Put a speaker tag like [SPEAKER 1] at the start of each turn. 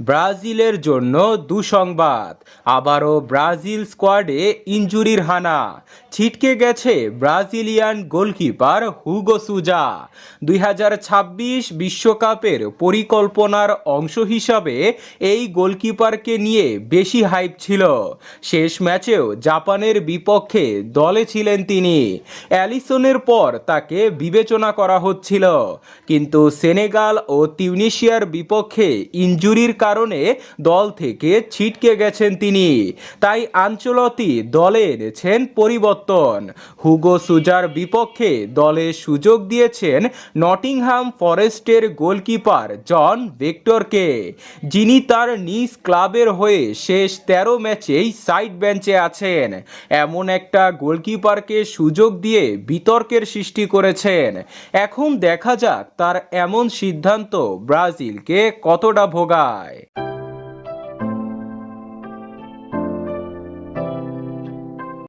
[SPEAKER 1] ব্রাজিলের জন্য দুঃসংবাদ। আবারও ব্রাজিল স্কোয়াডে ইনজুরির হানা। ছিটকে গেছে ব্রাজিলিয়ান গোলকিপার হুগো সুজা। দুই বিশ্বকাপের পরিকল্পনার অংশ হিসাবে এই গোলকিপারকে নিয়ে বেশি হাইপ ছিল। শেষ ম্যাচেও জাপানের বিপক্ষে দলে ছিলেন তিনি। অ্যালিসনের পর তাকে বিবেচনা করা হচ্ছিল। কিন্তু সেনেগাল ও তিউনিশিয়ার বিপক্ষে ইনজুরির কারণে দল থেকে ছিটকে গেছেন তিনি। তাই আঞ্চলতি দলে এনেছেন পরিবর্তন। হুগো সুজার বিপক্ষে দলে সুযোগ দিয়েছেন নটিংহাম ফরেস্টের গোলকিপার জন ভেক্টরকে, যিনি তার নিজ ক্লাবের হয়ে শেষ তেরো ম্যাচেই সাইড বেঞ্চে আছেন। এমন একটা গোলকিপারকে সুযোগ দিয়ে বিতর্কের সৃষ্টি করেছেন। এখন দেখা যাক তার এমন সিদ্ধান্ত ব্রাজিলকে কতটা ভোগায়।